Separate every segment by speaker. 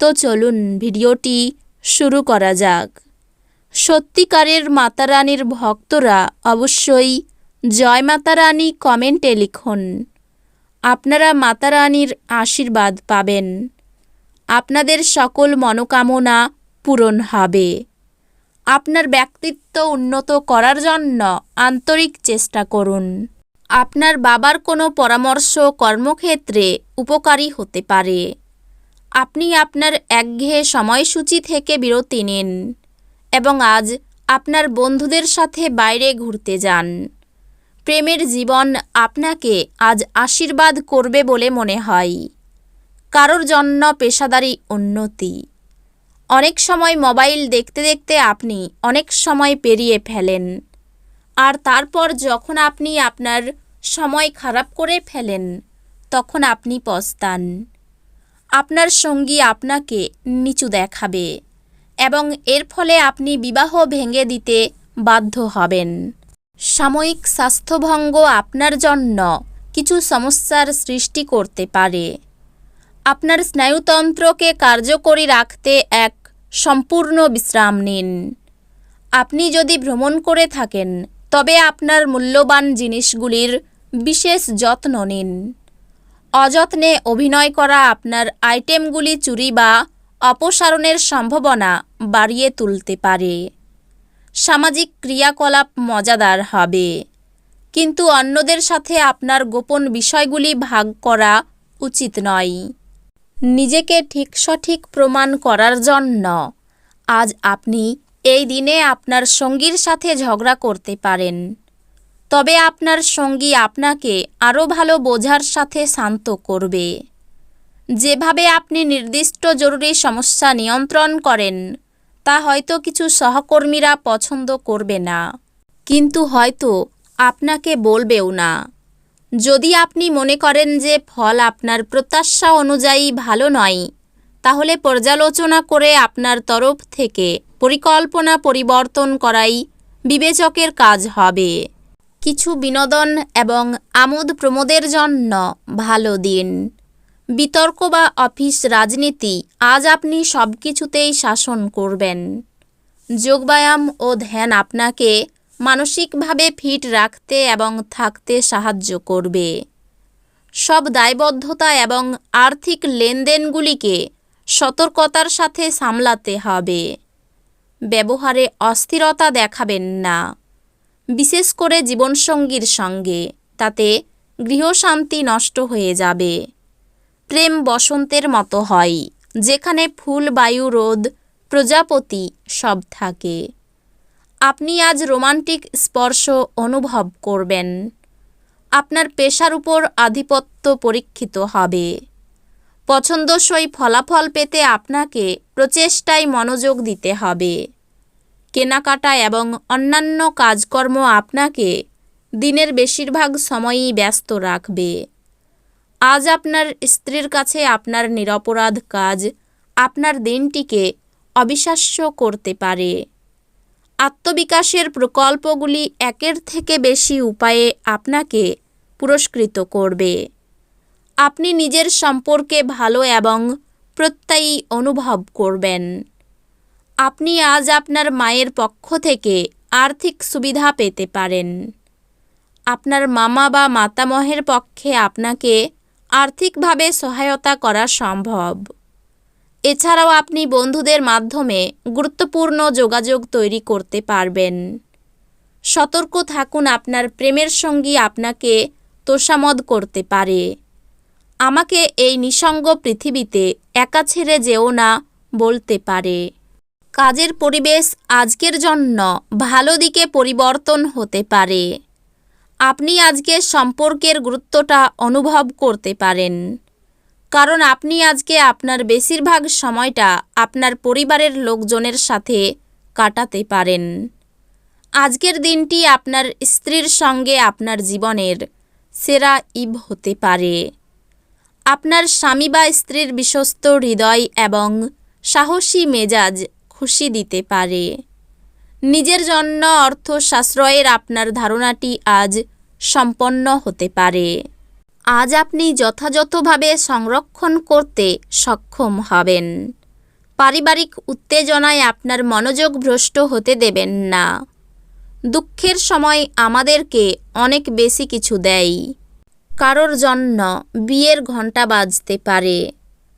Speaker 1: তো চলুন ভিডিওটি শুরু করা যাক। সত্যিকারের মাতারানীর ভক্তরা অবশ্যই জয় মাতারানী কমেন্টে লিখুন। আপনারা মাতারানীর আশীর্বাদ পাবেন। আপনাদের সকল মনোকামনা পূরণ হবে। আপনার ব্যক্তিত্ব উন্নত করার জন্য আন্তরিক চেষ্টা করুন। আপনার বাবার কোনো পরামর্শ কর্মক্ষেত্রে উপকারী হতে পারে। আপনি আপনার একঘেয়ে সময়সূচি থেকে বিরতি নিন এবং আজ আপনার বন্ধুদের সাথে বাইরে ঘুরতে যান। প্রেমের জীবন আপনাকে আজ আশীর্বাদ করবে বলে মনে হয়। কারোর জন্য পেশাদারি উন্নতি। অনেক সময় মোবাইল দেখতে দেখতে আপনি অনেক সময় পেরিয়ে ফেলেন। আর তারপর যখন আপনি আপনার সময় খারাপ করে ফেলেন, তখন আপনি পস্তান। আপনার সঙ্গী আপনাকে নিচু দেখাবে এবং এর ফলে আপনি বিবাহ ভেঙে দিতে বাধ্য হবেন। সাময়িক স্বাস্থ্যভঙ্গ আপনার জন্য কিছু সমস্যার সৃষ্টি করতে পারে। আপনার স্নায়ুতন্ত্রকে কার্যকরী রাখতে এক সম্পূর্ণ বিশ্রাম নিন। আপনি যদি ভ্রমণ করে থাকেন, তবে আপনার মূল্যবান জিনিসগুলির বিশেষ যত্ন নিন। অযত্নে অভিনয় করা আপনার আইটেমগুলি চুরি বা অপসারণের সম্ভাবনা বাড়িয়ে তুলতে পারে। সামাজিক ক্রিয়াকলাপ মজাদার হবে। কিন্তু অন্যদের সাথে আপনার গোপন বিষয়গুলি ভাগ করা উচিত নয়। নিজেকে ঠিক সঠিক প্রমাণ করার জন্য আজ আপনি এই দিনে আপনার সঙ্গীর সাথে ঝগড়া করতে পারেন। তবে আপনার সঙ্গী আপনাকে আরও ভালো বোঝার সাথে শান্ত করবে। যেভাবে আপনি নির্দিষ্ট জরুরি সমস্যা নিয়ন্ত্রণ করেন, তা হয়তো কিছু সহকর্মীরা পছন্দ করবে না। কিন্তু হয়তো আপনাকে বলবেও না। যদি আপনি মনে করেন যে ফল আপনার প্রত্যাশা অনুযায়ী ভালো নয়, তাহলে পর্যালোচনা করে আপনার তরফ থেকে পরিকল্পনা পরিবর্তন করাই বিবেচকের কাজ হবে। কিছু বিনোদন এবং আমোদ প্রমোদের জন্য ভালো দিন। বিতর্ক বা অফিস রাজনীতি আজ আপনি সব কিছুতেই শাসন করবেন। যোগব্যায়াম ও ধ্যান আপনাকে মানসিকভাবে ফিট রাখতে এবং থাকতে সাহায্য করবে। সব দায়বদ্ধতা এবং আর্থিক লেনদেনগুলিকে সতর্কতার সাথে সামলাতে হবে। ব্যবহারে অস্থিরতা দেখাবেন না। বিশেষ করে জীবনসঙ্গীর সঙ্গে, তাতে গৃহশান্তি নষ্ট হয়ে যাবে। প্রেম বসন্তের মতো হয়, যেখানে ফুল, বায়ু, রোদ, প্রজাপতি সব থাকে। আপনি আজ রোমান্টিক স্পর্শ অনুভব করবেন। আপনার পেশার উপর আধিপত্য পরীক্ষিত হবে। পছন্দসই ফলাফল পেতে আপনাকে প্রচেষ্টায় মনোযোগ দিতে হবে। কেনাকাটা এবং অন্যান্য কাজকর্ম আপনাকে দিনের বেশিরভাগ সময়ই ব্যস্ত রাখবে। আজ আপনার স্ত্রীর কাছে আপনার নিরপরাধ কাজ আপনার দিনটিকে অবিশ্বাস্য করতে পারে। আত্মবিকাশের প্রকল্পগুলি একের থেকে বেশি উপায়ে আপনাকে পুরস্কৃত করবে। আপনি নিজের সম্পর্কে ভালো এবং প্রত্যয়ী অনুভব করবেন। আপনি আজ আপনার মায়ের পক্ষ থেকে আর্থিক সুবিধা পেতে পারেন। আপনার মামা বা মাতামহের পক্ষে আপনাকে আর্থিকভাবে সহায়তা করা সম্ভব। এছাড়াও আপনি বন্ধুদের মাধ্যমে গুরুত্বপূর্ণ যোগাযোগ তৈরি করতে পারবেন। সতর্ক থাকুন, আপনার প্রেমের সঙ্গী আপনাকে তোষামদ করতে পারে। আমাকে এই নিসঙ্গ পৃথিবীতে একা ছেড়ে যেও না বলতে পারে। কাজের পরিবেশ আজকের জন্য ভালো দিকে পরিবর্তন হতে পারে। আপনি আজকে সম্পর্কের গুরুত্বটা অনুভব করতে পারেন। কারণ আপনি আজকে আপনার বেশিরভাগ সময়টা আপনার পরিবারের লোকজনের সাথে কাটাতে পারেন। আজকের দিনটি আপনার স্ত্রীর সঙ্গে আপনার জীবনের সেরা ইব হতে পারে। আপনার স্বামী বা স্ত্রীর বিশ্বস্ত হৃদয় এবং সাহসী মেজাজ খুশি দিতে পারে। নিজের জন্য অর্থ সাশ্রয়ের আপনার ধারণাটি আজ সম্পন্ন হতে পারে। আজ আপনি যথাযথভাবে সংরক্ষণ করতে সক্ষম হবেন। পারিবারিক উত্তেজনায় আপনার মনোযোগ ভ্রষ্ট হতে দেবেন না। দুঃখের সময় আমাদেরকে অনেক বেশি কিছু দেয়। কারোর জন্য বিয়ের ঘণ্টা বাজতে পারে।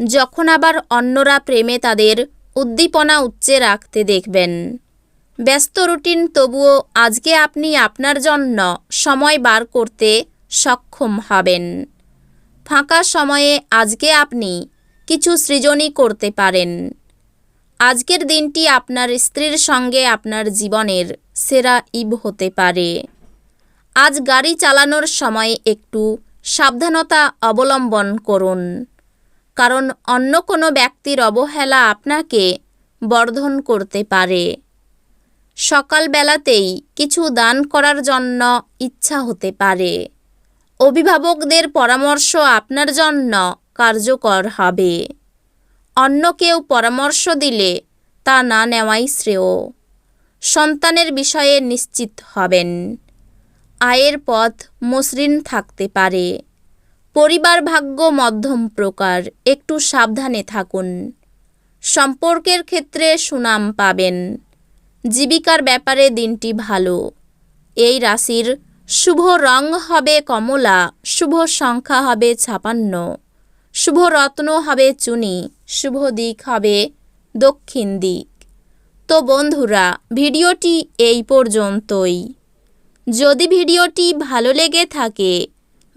Speaker 1: যখন আবার অন্যরা প্রেমে তাদের উদ্দীপনা উচ্চে রাখতে দেখবেন। ব্যস্ত রুটিন, তবুও আজকে আপনি আপনার জন্য সময় বার করতে সক্ষম হবেন। ফাঁকা সময়ে আজকে আপনি কিছু সৃজনই করতে পারেন। আজকের দিনটি আপনার স্ত্রীর সঙ্গে আপনার জীবনের সেরা ইব হতে পারে। আজ গাড়ি চালানোর সময় একটু সাবধানতা অবলম্বন করুন। কারণ অন্য কোনো ব্যক্তির অবহেলা আপনাকে বর্ধন করতে পারে। সকালবেলাতেই কিছু দান করার জন্য ইচ্ছা হতে পারে। অভিভাবকদের পরামর্শ আপনার জন্য কার্যকর হবে। অন্য কেউ পরামর্শ দিলে তা না নেওয়াই শ্রেয়। সন্তানের বিষয়ে নিশ্চিত হবেন। আয়ের পথ মসৃণ থাকতে পারে। পরিবার ভাগ্য মধ্যম প্রকার, একটু সাবধানে থাকুন। সম্পর্কের ক্ষেত্রে সুনাম পাবেন। জীবিকার ব্যাপারে দিনটি ভালো। এই রাশির শুভ রং হবে কমলা, শুভ সংখ্যা হবে ছাপান্ন, শুভ রত্ন হবে চুনি, শুভ দিক হবে দক্ষিণ দিক। তো বন্ধুরা, ভিডিওটি এই পর্যন্তই। যদি ভিডিওটি ভালো লেগে থাকে